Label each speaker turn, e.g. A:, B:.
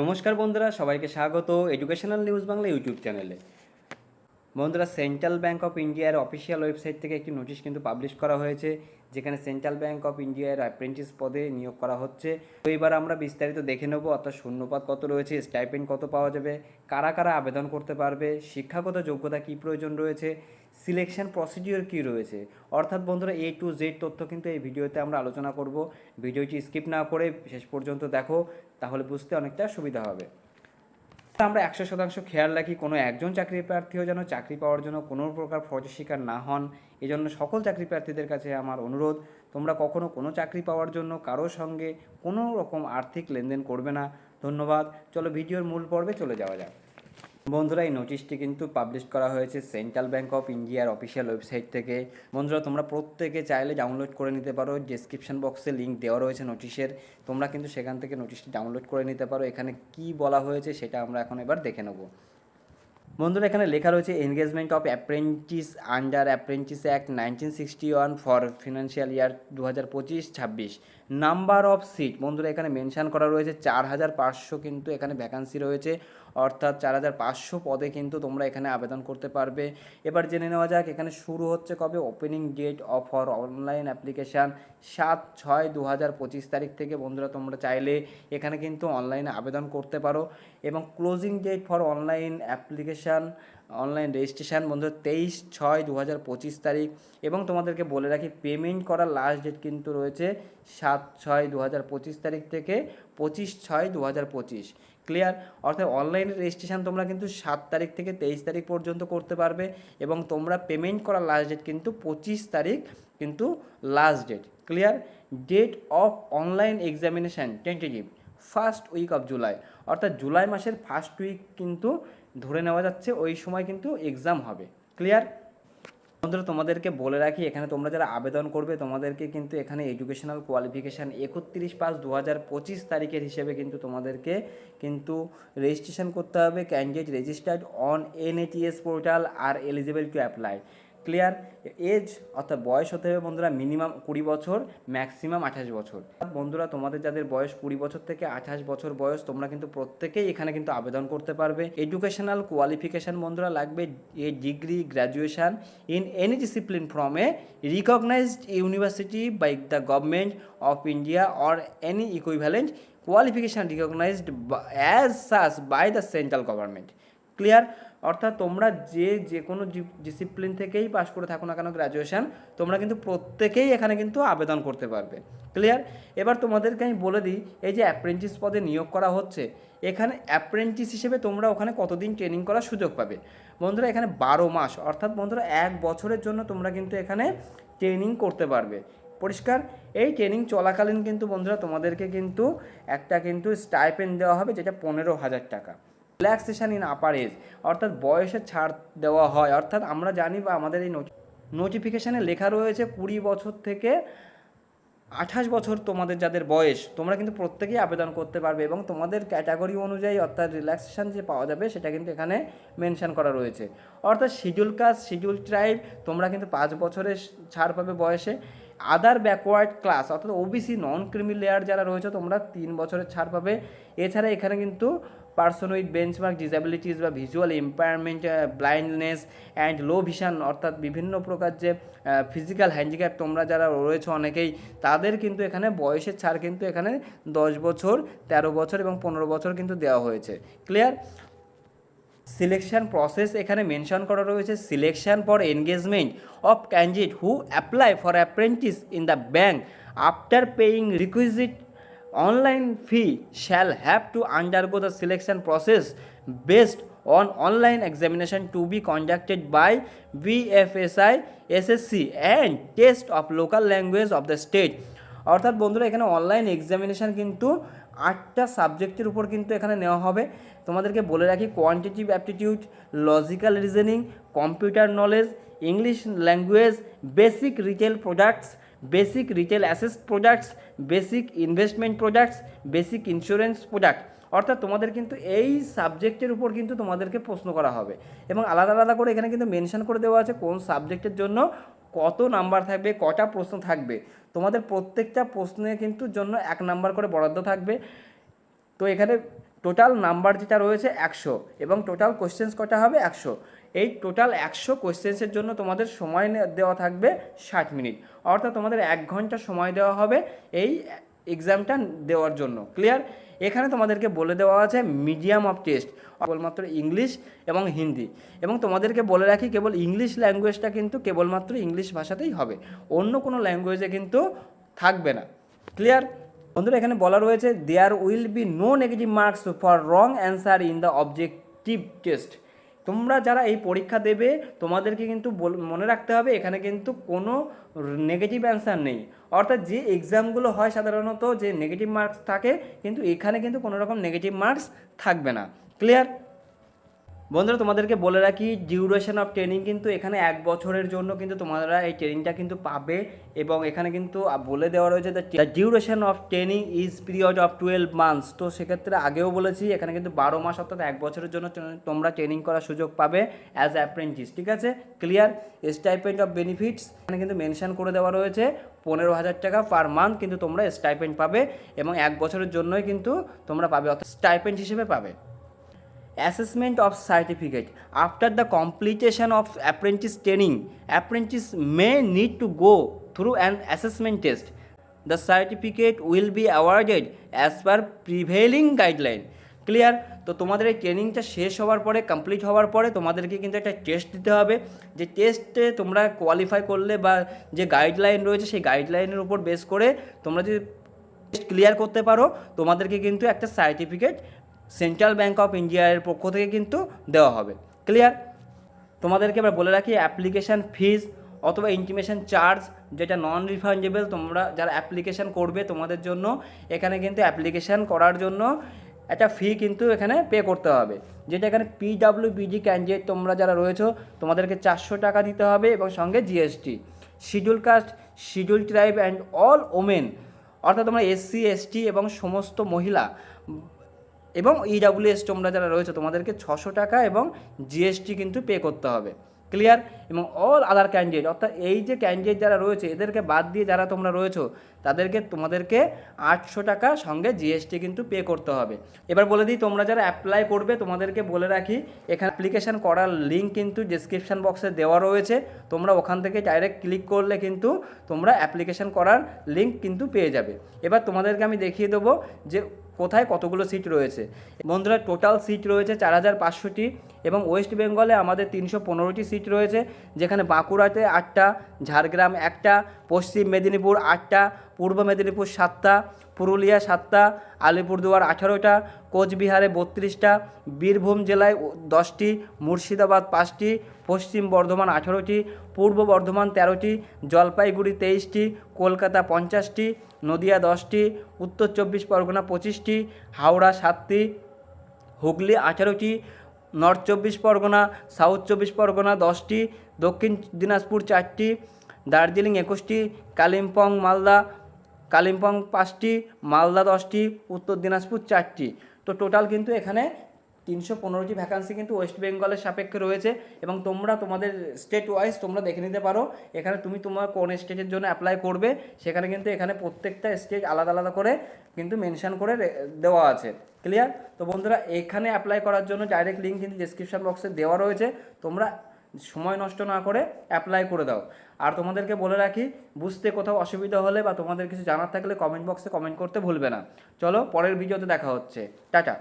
A: নমস্কার বন্ধুরা সবাইকে স্বাগত এডুকেশনাল নিউজ বাংলা ইউটিউব চ্যানেলে। বন্ধুরা সেন্ট্রাল ব্যাংক অফ ইন্ডিয়ার অফিসিয়াল ওয়েবসাইট থেকে একটি নোটিশ কিন্তু পাবলিশ করা হয়েছে, যেখানে সেন্ট্রাল ব্যাংক অফ ইন্ডিয়ার অ্যাপ্রেন্টিস পদে নিয়োগ করা হচ্ছে। তো এবার আমরা বিস্তারিত দেখে নেব, অর্থাৎ শূন্যপাত কত রয়েছে, স্টাইপেন্ড কত পাওয়া যাবে, কারা কারা আবেদন করতে পারবে, শিক্ষাগত যোগ্যতা কী প্রয়োজন রয়েছে, সিলেকশন প্রসিডিওর কী রয়েছে। অর্থাৎ বন্ধুরা এ টু জেড তথ্য কিন্তু এই ভিডিওতে আমরা আলোচনা করব। ভিডিওটি স্কিপ না করে শেষ পর্যন্ত দেখো, তাহলে বুঝতে অনেকটা সুবিধা হবে। আমরা একশো শতাংশ খেয়াল রাখি, কোনো একজন চাকরি প্রার্থীও যেন চাকরি পাওয়ার জন্য কোনো প্রকার ফরজের শিকার না হন। এজন্য সকল চাকরি প্রার্থীদের কাছে আমার অনুরোধ, তোমরা কখনো কোনো চাকরি পাওয়ার জন্য কারোর সঙ্গে কোনো রকম আর্থিক লেনদেন করবে না। ধন্যবাদ। চলো ভিডিওর মূল পর্বে চলে যাওয়া যাক। বন্ধুরা, এই নোটিশটি কিন্তু পাবলিশ করা হয়েছে সেন্ট্রাল ব্যাঙ্ক অফ ইন্ডিয়ার অফিসিয়াল ওয়েবসাইট থেকে। বন্ধুরা, তোমরা প্রত্যেকে চাইলে ডাউনলোড করে নিতে পারো। ডেসক্রিপশন বক্সে লিঙ্ক দেওয়া রয়েছে নোটিশের তোমরা কিন্তু সেখান থেকে নোটিশটি ডাউনলোড করে নিতে পারো। এখানে কি বলা হয়েছে সেটা আমরা এখন এবার দেখে নেব। বন্ধুরা, এখানে লেখা রয়েছে engagement of apprentice under apprentice act nineteen sixty one for financial year দু হাজার পঁচিশ ছাব্বিশ নাম্বার অফ সিট বন্ধুরা, এখানে মেনশান করা রয়েছে, চার হাজার পাঁচশো কিন্তু এখানে ভ্যাকান্সি রয়েছে। অর্থাৎ চার হাজার পাঁচশো পদে কিন্তু তোমরা এখানে আবেদন করতে পারবে। এবার জেনে নেওয়া যাক, এখানে শুরু হচ্ছে কবে? Opening date of for online application সাত ছয় দু হাজার পঁচিশ তারিখ থেকে। বন্ধুরা, তোমরা চাইলে এখানে কিন্তু অনলাইনে আবেদন করতে পারো। এবং closing date for online application online registration বন্ধুরা তেইশ ছয় দু হাজার পঁচিশ তারিখ। এবং তোমাদেরকে বলে রাখি পেমেন্ট করার লাস্ট ডেট কিন্তু রয়েছে সাত ছয় দু হাজার পঁচিশ তারিখ থেকে পঁচিশ ছয় দু হাজার পঁচিশ। ক্লিয়ার অর্থাৎ অনলাইন রেজিস্ট্রেশন তোমরা কিন্তু সাত তারিখ থেকে তেইশ তারিখ পর্যন্ত করতে পারবে এবং তোমরা পেমেন্ট করার লাস্ট ডেট কিন্তু পঁচিশ তারিখ কিন্তু last date clear date of online examination tentative first week of July অর্থাৎ জুলাই মাসের ফার্স্ট উইক কিন্তু ধরে নেওয়া যাচ্ছে, ওই সময় কিন্তু এক্সাম হবে। ক্লিয়ার বন্ধুরা, তোমাদেরকে বলে রাখি, এখানে তোমরা যারা আবেদন করবে, তোমাদেরকে কিন্তু এখানে এডুকেশনাল কোয়ালিফিকেশান একত্রিশ পাঁচ দু হাজার পঁচিশ তারিখের হিসেবে কিন্তু তোমাদেরকে কিন্তু রেজিস্ট্রেশন করতে হবে। Candidate registered on NATS portal R eligible to apply clear age অর্থাৎ বয়স হতে হবে বন্ধুরা মিনিমাম কুড়ি বছর ম্যাক্সিমাম আঠাশ বছর। বন্ধুরা তোমাদের যাদের বয়স কুড়ি বছর থেকে আঠাশ বছর বয়স, তোমরা কিন্তু প্রত্যেকেই এখানে কিন্তু আবেদন করতে পারবে। এডুকেশনাল কোয়ালিফিকেশান বন্ধুরা লাগবে a degree graduation in any discipline from a recognised university by the government of India or any equivalent qualification recognised as such by the central government clear অর্থাৎ তোমরা যে যে কোনো ডিসিপ্লিন থেকেই পাশ করে থাকো না কেন গ্র্যাজুয়েশন তোমরা কিন্তু প্রত্যেকেই এখানে কিন্তু আবেদন করতে পারবে। ক্লিয়ার এবার তোমাদেরকে আমি বলে দিই, এই যে অ্যাপ্রেন্টিস পদে নিয়োগ করা হচ্ছে, এখানে অ্যাপ্রেন্টিস হিসেবে তোমরা ওখানে কতদিন ট্রেনিং করার সুযোগ পাবে? বন্ধুরা, এখানে বারো মাস, অর্থাৎ বন্ধুরা, এক বছরের জন্য তোমরা কিন্তু এখানে ট্রেনিং করতে পারবে। পরিষ্কার? এই ট্রেনিং চলাকালীন কিন্তু বন্ধুরা, তোমাদেরকে কিন্তু একটা কিন্তু স্টাইপেন্ড দেওয়া হবে, যেটা পনেরো হাজার টাকা। রিল্যাক্সেশন ইন আপার এজ অর্থাৎ বয়সে ছাড় দেওয়া হয়। অর্থাৎ আমরা জানি বা আমাদের এই নোটিফিকেশানে লেখা রয়েছে কুড়ি বছর থেকে আঠাশ বছর তোমাদের যাদের বয়স, তোমরা কিন্তু প্রত্যেকেই আবেদন করতে পারবে এবং তোমাদের ক্যাটাগরি অনুযায়ী অর্থাৎ রিল্যাক্সেশন যে পাওয়া যাবে, সেটা কিন্তু এখানে মেনশান করা রয়েছে। অর্থাৎ শিডিউল কাস্ট শিডিউল ট্রাইব তোমরা কিন্তু পাঁচ বছরের ছাড় পাবে বয়সে। আদার ব্যাকওয়ার্ড ক্লাস অর্থাৎ ওবিসি নন ক্রিমি লেয়ার যারা রয়েছে, তোমরা তিন বছরের ছাড় পাবে। এছাড়া এখানে কিন্তু পার্সন উইথ বেঞ্চমার্ক ডিসএবিলিটিস বা visual impairment blindness and low vision অর্থাৎ বিভিন্ন প্রকার যে ফিজিক্যাল হ্যান্ডিক্যাপ তোমরা যারা রয়েছে অনেকেই, তাদের কিন্তু এখানে বয়সের ছাড় কিন্তু এখানে দশ বছর, তেরো বছর এবং পনেরো বছর কিন্তু দেওয়া হয়েছে। ক্লিয়ার সিলেকশন প্রসেস এখানে মেনশন করা রয়েছে। Selection for engagement of candidate who apply for apprentice in the bank after paying requisite online fee shall have to undergo the selection process based on online examination to be conducted by BFSI SSC and test of local language of the state অর্থাৎ বন্ধুরা, এখানে online examination কিন্তু আটটা সাবজেক্টের উপর কিন্তু এখানে নেওয়া হবে। তোমাদেরকে বলে রাখি quantitative aptitude logical reasoning computer knowledge English language basic retail products basic retail assess products, basic investment products, basic insurance product. অর্থাৎ তোমাদের কিন্তু এই সাবজেক্টের উপর কিন্তু তোমাদেরকে প্রশ্ন করা হবে। এবং আলাদা আলাদা করে এখানে কিন্তু মেনশন করে দেওয়া আছে কোন সাবজেক্টের জন্য কত নাম্বার থাকবে, কটা প্রশ্ন থাকবে। তোমাদের প্রত্যেকটা প্রশ্নে কিন্তু জন্য এক নাম্বার করে বরাদ্দ থাকবে। তো এখানে টোটাল নাম্বার যেটা রয়েছে একশো এবং টোটাল কোশ্চেন্স কটা হবে একশো। এই টোটাল একশো কোশ্চেন্সের জন্য তোমাদের সময় দেওয়া থাকবে ষাট মিনিট। অর্থাৎ তোমাদের এক ঘণ্টা সময় দেওয়া হবে এই এক্সামটা দেওয়ার জন্য। ক্লিয়ার এখানে তোমাদেরকে বলে দেওয়া আছে মিডিয়াম অফ টেস্ট কেবলমাত্র ইংলিশ এবং হিন্দি এবং তোমাদেরকে বলে রাখি, কেবল ইংলিশ ল্যাঙ্গুয়েজটা কিন্তু কেবলমাত্র ইংলিশ ভাষাতেই হবে। অন্য কোনো ল্যাঙ্গুয়েজে কিন্তু থাকবে না। ক্লিয়ার বন্ধুরা, এখানে বলা রয়েছে there will be no negative marks for wrong answer in the objective test তোমরা যারা এই পরীক্ষা দেবে, তোমাদেরকে কিন্তু মনে রাখতে হবে, এখানে কিন্তু কোনো নেগেটিভ অ্যান্সার নেই। অর্থাৎ যে এক্সামগুলো হয় সাধারণত যে নেগেটিভ মার্কস থাকে, কিন্তু এখানে কিন্তু কোনো রকম নেগেটিভ মার্কস থাকবে না। ক্লিয়ার বন্ধুরা, তোমাদেরকে বলে রাখি ডিউরেশন অফ ট্রেনিং কিন্তু এখানে এক বছরের জন্য কিন্তু তোমরা এই ট্রেনিংটা কিন্তু পাবে এবং এখানে কিন্তু বলে দেওয়া রয়েছে the duration of training is period of twelve months তো সেক্ষেত্রে আগেও বলেছি, এখানে কিন্তু বারো মাস অর্থাৎ এক বছরের জন্য তোমরা ট্রেনিং করার সুযোগ পাবে অ্যাজ অ্যাপ্রেন্টিস ঠিক আছে? ক্লিয়ার স্টাইপেন্ড অফ বেনিফিটস এখানে কিন্তু মেনশন করে দেওয়া রয়েছে, পনেরো হাজার টাকা পার মান্থ কিন্তু তোমরা স্টাইপেন্ড পাবে এবং এক বছরের জন্যই কিন্তু তোমরা পাবে, অর্থাৎ স্টাইপেন্ড হিসেবে পাবে। Assessment of certificate. After the completion of apprentice training apprentice may need to go through an assessment test the certificate will be awarded as per prevailing guideline clear তো তোমাদের এই ট্রেনিংটা শেষ হওয়ার পরে কমপ্লিট হওয়ার পরে তোমাদেরকে কিন্তু একটা টেস্ট দিতে হবে। যে টেস্টে তোমরা কোয়ালিফাই করলে বা যে গাইডলাইন রয়েছে, সেই গাইডলাইনের উপর বেস করে তোমরা যদি টেস্ট ক্লিয়ার করতে পারো, তোমাদেরকে কিন্তু একটা সার্টিফিকেট সেন্ট্রাল ব্যাঙ্ক অফ ইন্ডিয়ার পক্ষ থেকে কিন্তু দেওয়া হবে। ক্লিয়ার তোমাদেরকে এবার বলে রাখি অ্যাপ্লিকেশান ফিজ অথবা ইন্টিমেশন চার্জ যেটা নন রিফান্ডেবল তোমরা যারা অ্যাপ্লিকেশান করবে তোমাদের জন্য, এখানে কিন্তু অ্যাপ্লিকেশান করার জন্য একটা ফি কিন্তু এখানে পে করতে হবে। যেটা এখানে পিডাব্লিউ বিডি ক্যান্ডিডেট তোমরা যারা রয়েছো, তোমাদেরকে চারশো টাকা দিতে হবে এবং সঙ্গে GST schedule caste schedule tribe and all women অর্থাৎ তোমরা এসসি এসটি এবং সমস্ত মহিলা এবং ইডাব্লিউএস তোমরা যারা রয়েছে, তোমাদেরকে ছশো টাকা এবং জিএসটি কিন্তু পে করতে হবে। ক্লিয়ার এবং অল আদার ক্যান্ডিডেট অর্থাৎ এই যে ক্যান্ডিডেট যারা রয়েছে, এদেরকে বাদ দিয়ে যারা তোমরা রয়েছো, তাদেরকে, তোমাদেরকে আটশো টাকা সঙ্গে জিএসটি কিন্তু পে করতে হবে। এবার বলে দিই, তোমরা যারা অ্যাপ্লাই করবে, তোমাদেরকে বলে রাখি, এখানে অ্যাপ্লিকেশান করার লিঙ্ক কিন্তু ডিসক্রিপশান বক্সে দেওয়া রয়েছে। তোমরা ওখান থেকে ডাইরেক্ট ক্লিক করলে কিন্তু তোমরা অ্যাপ্লিকেশান করার লিঙ্ক কিন্তু পেয়ে যাবে। এবার তোমাদেরকে আমি দেখিয়ে দেবো যে কোথায় কতগুলো সিট রয়েছে? বন্ধুরা টোটাল সিট রয়েছে চার হাজার পাঁচশোটি এবং ওয়েস্ট বেঙ্গলে আমাদের তিনশো পনেরোটি সিট রয়েছে, যেখানে বাঁকুড়াতে আটটা, ঝাড়গ্রাম একটা, পশ্চিম মেদিনীপুর আটটা, পূর্ব মেদিনীপুর সাতটা, পুরুলিয়া সাতটা, আলিপুরদুয়ার আঠারোটা, কোচবিহারে বত্রিশটা, বীরভূম জেলায় দশটি, মুর্শিদাবাদ পাঁচটি, পশ্চিম বর্ধমান আঠারোটি, পূর্ব বর্ধমান তেরোটি, জলপাইগুড়ি তেইশটি, কলকাতা পঞ্চাশটি, নদিয়া দশটি, উত্তর চব্বিশ পরগনা পঁচিশটি, হাওড়া সাতটি, হুগলি আঠারোটি নর্থ চব্বিশ পরগনা, সাউথ চব্বিশ পরগনা দশটি, দক্ষিণ দিনাজপুর চারটি, দার্জিলিং একুশটি, কালিম্পং মালদা, কালিম্পং পাঁচটি, মালদা দশটি, উত্তর দিনাজপুর চারটি। তো টোটাল কিন্তু এখানে তিনশো পনেরোটি ভ্যাকান্সি কিন্তু ওয়েস্ট বেঙ্গলের সাপেক্ষে রয়েছে এবং তোমরা তোমাদের স্টেট ওয়াইজ তোমরা দেখে নিতে পারো, এখানে তুমি তোমার কোন স্টেটের জন্য অ্যাপ্লাই করবে, সেখানে কিন্তু এখানে প্রত্যেকটা স্টেট আলাদা আলাদা করে কিন্তু মেনশন করে দেওয়া আছে। ক্লিয়ার তো বন্ধুরা, এখানে অ্যাপ্লাই করার জন্য ডাইরেক্ট লিঙ্ক কিন্তু ডিসক্রিপশান বক্সে দেওয়া রয়েছে। তোমরা সময় নষ্ট না করে অ্যাপ্লাই করে দাও। আর তোমাদেরকে বলে রাখি, বুঝতে কোথাও অসুবিধা হলে বা তোমাদের কিছু জানার থাকলে কমেন্ট বক্সে কমেন্ট করতে ভুলবে না। চলো পরের ভিডিওতে দেখা হচ্ছে। টাটা।